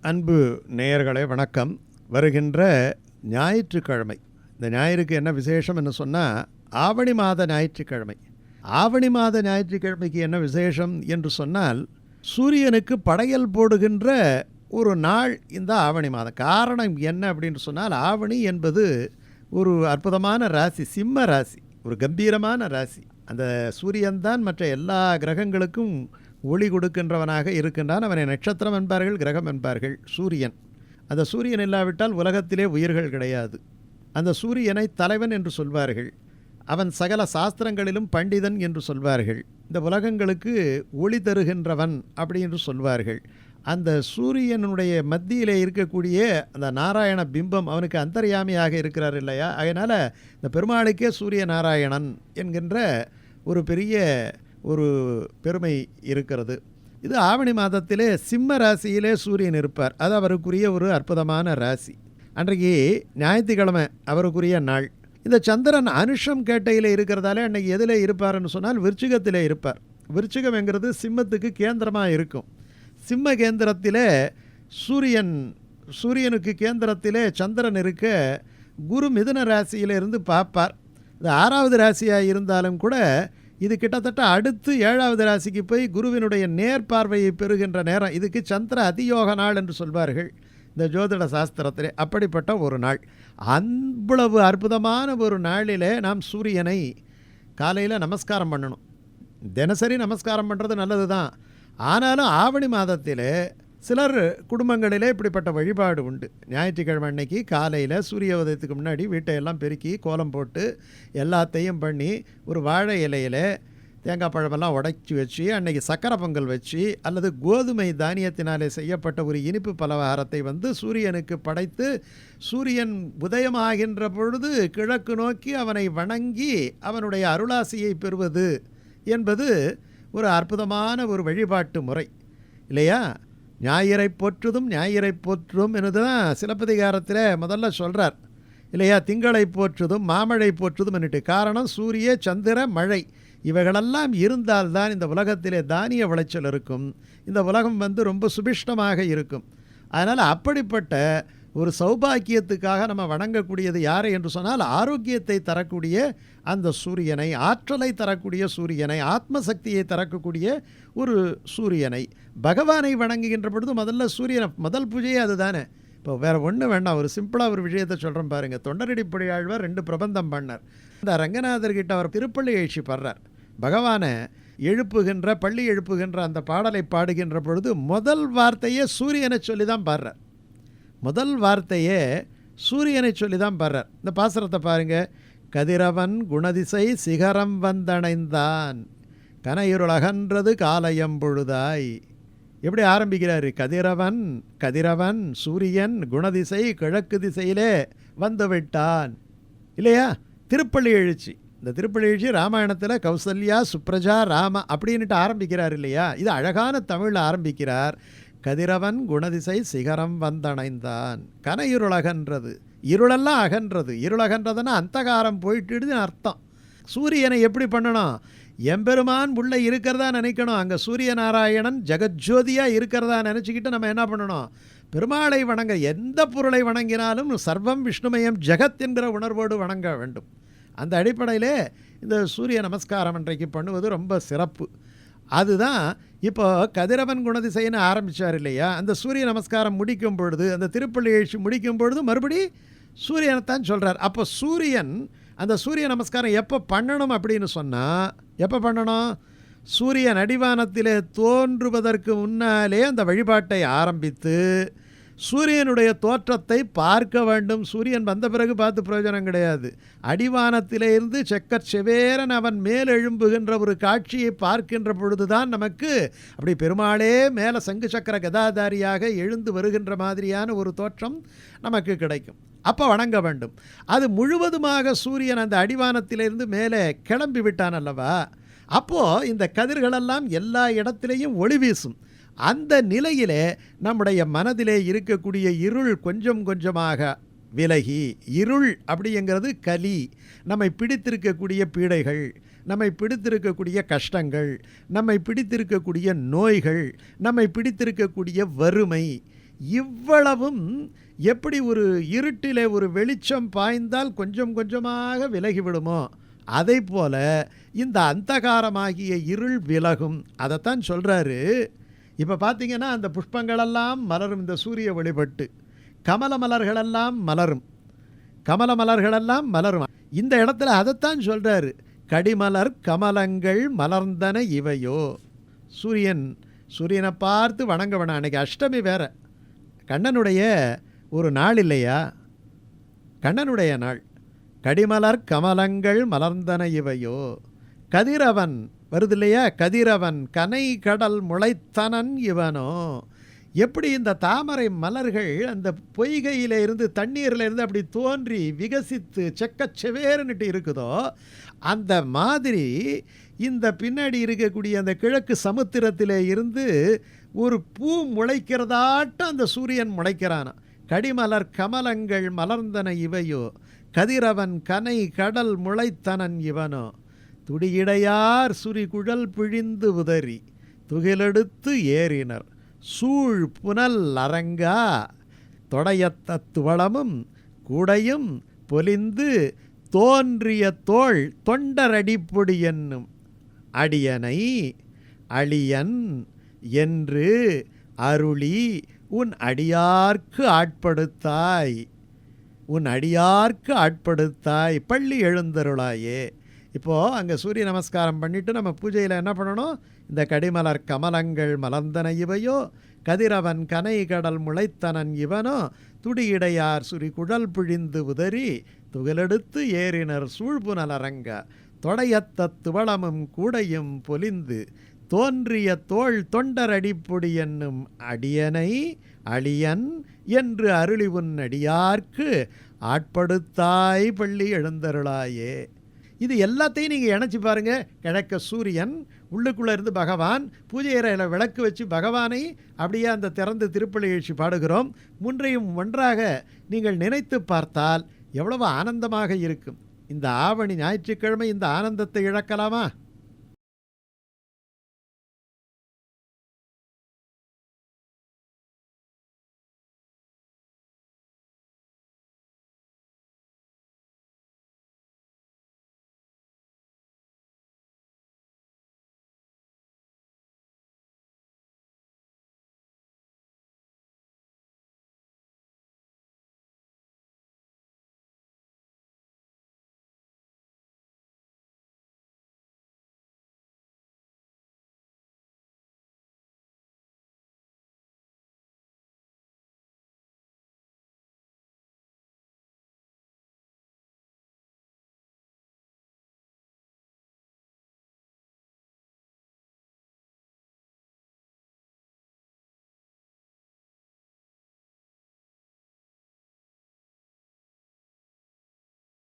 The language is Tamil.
அன்பு நேயர்களே வணக்கம். வருகின்ற ஞாயிற்றுக்கிழமை. இந்த ஞாயிறுக்கு என்ன விசேஷம் என்று சொன்னால் ஆவணி மாத ஞாயிற்றுக்கிழமை. ஆவணி மாத ஞாயிற்றுக்கிழமைக்கு என்ன விசேஷம் என்று சொன்னால் சூரியனுக்கு படையல் போடுகின்ற ஒரு நாள் இந்த ஆவணி மாதம். காரணம் என்ன அப்படின்னு சொன்னால் ஆவணி என்பது ஒரு அற்புதமான ராசி சிம்ம ராசி ஒரு கம்பீரமான ராசி. அந்த சூரியன்தான் மற்ற எல்லா கிரகங்களுக்கும் ஒளி கொடுக்கின்றவனாக இருக்கின்றான். அவனை நட்சத்திரம் என்பார்கள் கிரகம் என்பார்கள் சூரியன். அந்த சூரியன் இல்லாவிட்டால் உலகத்திலே உயிர்கள் கிடையாது. அந்த சூரியனை தலைவன் என்று சொல்வார்கள். அவன் சகல சாஸ்திரங்களிலும் பண்டிதன் என்று சொல்வார்கள். இந்த உலகங்களுக்கு ஒளி தருகின்றவன் அப்படி என்று சொல்வார்கள். அந்த சூரியனுடைய மத்தியிலே இருக்கக்கூடிய அந்த நாராயண பிம்பம் அவனுக்கு அந்தர்யாமியாக இருக்கிறார் இல்லையா? அதனால் இந்த பெருமாளுக்கே சூரிய நாராயணன் என்கின்ற ஒரு பெரிய ஒரு பெருமை இருக்கிறது. இது ஆவணி மாதத்திலே சிம்ம ராசியிலே சூரியன் இருப்பார். அது அவருக்குரிய ஒரு அற்புதமான ராசி. அன்றைக்கு ஞாயிற்றுக்கிழமை அவருக்குரிய நாள். இந்த சந்திரன் அனுஷம் கேட்டையில் இருக்கிறதாலே அன்றைக்கி எதில் இருப்பார்னு சொன்னால் விருச்சிகத்தில் இருப்பார். விருச்சிகம்ங்கிறது சிம்மத்துக்கு கேந்திரமாக இருக்கும். சிம்ம கேந்திரத்திலே சூரியன் சூரியனுக்கு கேந்திரத்திலே சந்திரன் இருக்க குரு மிதுன ராசியிலிருந்து பார்ப்பார். இது ஆறாவது ராசியாக இருந்தாலும் கூட இது கிட்டத்தட்ட அடுத்து ஏழாவது ராசிக்கு போய் குருவினுடைய நேர்பார்வையை பெறுகின்ற நேரம். இதுக்கு சந்திர அதியோக நாள் என்று சொல்வார்கள். இந்த ஜோதிட சாஸ்திரத்திலே அப்படிப்பட்ட ஒரு நாள். அவ்வளவு அற்புதமான ஒரு நாளிலே நாம் சூரியனை காலையில் நமஸ்காரம் பண்ணணும். தினசரி நமஸ்காரம் பண்ணுறது நல்லது தான் ஆனாலும் ஆவணி மாதத்திலே சிலர் குடும்பங்களிலே இப்படிப்பட்ட வழிபாடு உண்டு. ஞாயிற்றுக்கிழமை அன்னைக்கு காலையில் சூரிய உதயத்துக்கு முன்னாடி வீட்டையெல்லாம் பெருக்கி கோலம் போட்டு எல்லாத்தையும் பண்ணி ஒரு வாழை இலையில் தேங்காய் பழமெல்லாம் உடைச்சி வச்சு அன்னைக்கு சக்கரை பொங்கல் வச்சு அல்லது கோதுமை தானியத்தினாலே செய்யப்பட்ட ஒரு இனிப்பு பலகாரத்தை வந்து சூரியனுக்கு படைத்து சூரியன் உதயமாகின்ற பொழுது கிழக்கு நோக்கி அவனை வணங்கி அவனுடைய அருளாசியை பெறுவது என்பது ஒரு அற்புதமான ஒரு வழிபாட்டு முறை. இல்லையா? ஞாயிறை போற்றுதும் ஞாயிறை போற்றுதும் என்று தான் சிலப்பதிகாரத்தில் முதல்ல சொல்கிறார் இல்லையா? திங்களை போற்றுதும் மாமழை போற்றுதும் என்னட்டு. காரணம் சூரிய சந்திர மழை. இவைகளெல்லாம் இருந்தால்தான் இந்த உலகத்திலே தானிய விளைச்சல் இருக்கும். இந்த உலகம் வந்து ரொம்ப சுபிஷ்டமாக இருக்கும். அதனால் அப்படிப்பட்ட ஒரு சௌபாக்கியத்துக்காக நம்ம வணங்கக்கூடியது யார் என்று சொன்னால் ஆரோக்கியத்தை தரக்கூடிய அந்த சூரியனை ஆற்றலை தரக்கூடிய சூரியனை ஆத்மசக்தியை தரக்கூடிய ஒரு சூரியனை. பகவானை வணங்குகின்ற பொழுது முதல்ல சூரியனை முதல் பூஜையே அதுதானே. இப்போ வேறு ஒன்று வேண்டாம் ஒரு சிம்பிளாக ஒரு விஷயத்தை சொல்கிறேன் பாருங்கள் தொண்டரடிப்படி ஆழ்வார் ரெண்டு பிரபந்தம் பண்ணார். இந்த ரங்கநாதர்கிட்ட அவர் திருப்பள்ளி எழுச்சி பாடுறார். பகவானை எழுப்புகின்ற பள்ளி எழுப்புகின்ற அந்த பாடலை பாடுகின்ற பொழுது முதல் வார்த்தையே சூரியனை சொல்லி தான் பாடுறார். முதல் வார்த்தையே சூரியனை சொல்லி தான் பாடுறார். இந்த பாசுரத்தை பாருங்கள் கதிரவன் குணதிசை சிகரம் வந்தடைந்தான். கனையுருளகன்றது காலயம் பொழுதாய். எப்படி ஆரம்பிக்கிறாரு? கதிரவன் கதிரவன் சூரியன் குணதிசை கிழக்கு திசையிலே வந்துவிட்டான். இல்லையா? திருப்பள்ளி எழுச்சி. இந்த திருப்பள்ளி எழுச்சி ராமாயணத்தில் கௌசல்யா சுப்ரஜா ராம அப்படின்ட்டு ஆரம்பிக்கிறார் இல்லையா? இது அழகான தமிழில் ஆரம்பிக்கிறார். கதிரவன் குணதிசை சிகரம் வந்தணைந்தான். கன இருளகன்றது இருளெல்லாம் அகன்றது. இருளகன்றதுன்னா அந்தகாரம் போயிட்டுடுதுன்னு அர்த்தம். சூரியனை எப்படி பண்ணணும்? எம்பெருமான் உள்ளே இருக்கிறதா நினைக்கணும். அங்கே சூரிய நாராயணன் ஜெகஜோதியாக இருக்கிறதா நினச்சிக்கிட்டு நம்ம என்ன பண்ணணும்? பெருமாளை வணங்க எந்த பொருளை வணங்கினாலும் சர்வம் விஷ்ணுமயம் ஜெகத் என்கிற உணர்வோடு வணங்க வேண்டும். அந்த அடிப்படையிலே இந்த சூரிய நமஸ்காரம் அன்றைக்கு பண்ணுவது ரொம்ப சிறப்பு. அதுதான் இப்போ கதிரவன் குணதிசைன்னு ஆரம்பித்தார் இல்லையா? அந்த சூரிய நமஸ்காரம் முடிக்கும் பொழுது அந்த திருப்பள்ளி எழுச்சி முடிக்கும் பொழுது மறுபடி சூரியனைத்தான் சொல்கிறார் அப்போ சூரியன் அந்த சூரிய நமஸ்காரம் எப்போ பண்ணணும் அப்படின்னு சொன்னால் எப்போ பண்ணணும்? சூரியன் அடிவானத்திலே தோன்றுவதற்கு முன்னாலே அந்த வழிபாட்டை ஆரம்பித்து சூரியனுடைய தோற்றத்தை பார்க்க வேண்டும். சூரியன் வந்த பிறகு பார்த்து பிரயோஜனம் கிடையாது. அடிவானத்திலிருந்து செக்கர் செவேரன் அவன் மேல் எழும்புகின்ற ஒரு காட்சியை பார்க்கின்ற பொழுதுதான் நமக்கு அப்படி பெருமாளே மேலே சங்கு சக்கர கதாதாரியாக எழுந்து வருகின்ற மாதிரியான ஒரு தோற்றம் நமக்கு கிடைக்கும். அப்போ வணங்க வேண்டும். அது முழுவதுமாக சூரியன் அந்த அடிவானத்திலிருந்து மேலே கிளம்பி விட்டான் அல்லவா? அப்போது இந்த கதிர்களெல்லாம் எல்லா இடத்திலையும் ஒளி வீசும். அந்த நிலையிலே நம்முடைய மனதிலே இருக்கக்கூடிய இருள் கொஞ்சம் கொஞ்சமாக விலகி இருள் அப்படிங்கிறது கலி. நம்மை பிடித்திருக்கக்கூடிய பீடைகள் நம்மை பிடித்திருக்கக்கூடிய கஷ்டங்கள் நம்மை பிடித்திருக்கக்கூடிய நோய்கள் நம்மை பிடித்திருக்கக்கூடிய வறுமை. இவ்வளவும் எப்படி ஒரு இருட்டிலே ஒரு வெளிச்சம் பாய்ந்தால் கொஞ்சம் கொஞ்சமாக விலகிவிடுமோ? அதை போல இந்த அந்தகாரமாகிய இருள் விலகும். அதைத்தான் சொல்கிறாரு இப்போ பார்த்தீங்கன்னா அந்த புஷ்பங்களெல்லாம் மலரும். இந்த சூரிய வழிபட்டு கமல மலர்களெல்லாம் மலரும். கமல மலர்களெல்லாம் மலரும். இந்த இடத்துல அதைத்தான் சொல்கிறாரு கடிமலர் கமலங்கள் மலர்ந்தன இவையோ. சூரியன் சூரியனை பார்த்து வணங்க வேணாம் அன்னைக்கு அஷ்டமி வேற. கண்ணனுடைய ஒரு நாள் இல்லையா? கண்ணனுடைய நாள். கடிமலர் கமலங்கள் மலர்ந்தன இவையோ. கதிரவன் வருது இல்லையா கதிரவன் கனை கடல் முளைத்தனன் இவனோ. எப்படி இந்த தாமரை மலர்கள் அந்த பொய்கையில இருந்து தண்ணீரில் இருந்து அப்படி தோன்றி விகசித்து செக்கச்செவேறுன்னுட்டு இருக்குதோ அந்த மாதிரி இந்த பின்னாடி இருக்கக்கூடிய அந்த கிழக்கு சமுத்திரத்திலே இருந்து ஒரு பூ முளைக்கிறதாட்டம் அந்த சூரியன் முளைக்கிறானா. கடிமலர் கமலங்கள் மலர்ந்தன இவையோ கதிரவன் கனை கடல் முளைத்தனன் இவனோ. துடியிடையார் சுரிகுழல் பிழிந்து உதறி துகிலெடுத்து ஏறினர். சூழ் புனல் அரங்கா தொடையத்தத்துவளமும் கூடையும் பொலிந்து தோன்றிய தோள் தொண்டரடிப்பொடி என்னும். அடியனை அழியன் என்று அருளி உன் அடியார்க்கு ஆட்படுத்தாய் உன் அடியார்க்கு ஆட்படுத்தாய் பள்ளி எழுந்தருளாயே. இப்போது அங்கே சூரிய நமஸ்காரம் பண்ணிவிட்டு நம்ம பூஜையில் என்ன பண்ணணும்? இந்த கடிமலர் கமலங்கள் மலர்ந்தன இவையோ கதிரவன் கனை கடல் முளைத்தனன் இவனோ துடியிடையார் சுரி குழல் பிழிந்து உதறி துகளெடுத்து ஏறினர் சூழ்பு நலரங்க தொடையத்த துவளமும் கூடையும் பொலிந்து தோன்றிய தோள் தொண்டரடிப்பொடி என்னும் அடியனை அழியன் என்று அருளி உன் அடியார்க்கு ஆட்படுத்தாய் பள்ளி எழுந்தருளாயே. இது எல்லாத்தையும் நீங்கள் இணைச்சி பாருங்கள் கிழக்க சூரியன் உள்ளுக்குள்ளே இருந்து பகவான் பூஜை அறையில் விளக்கு வச்சு பகவானை அப்படியே அந்த திறந்து திருப்பலி எழுச்சி பாடுகிறோம். முன்றையும் ஒன்றாக நீங்கள் நினைத்து பார்த்தால் எவ்வளவு ஆனந்தமாக இருக்கும். இந்த ஆவணி ஞாயிற்றுக்கிழமை இந்த ஆனந்தத்தை இழக்கலாமா?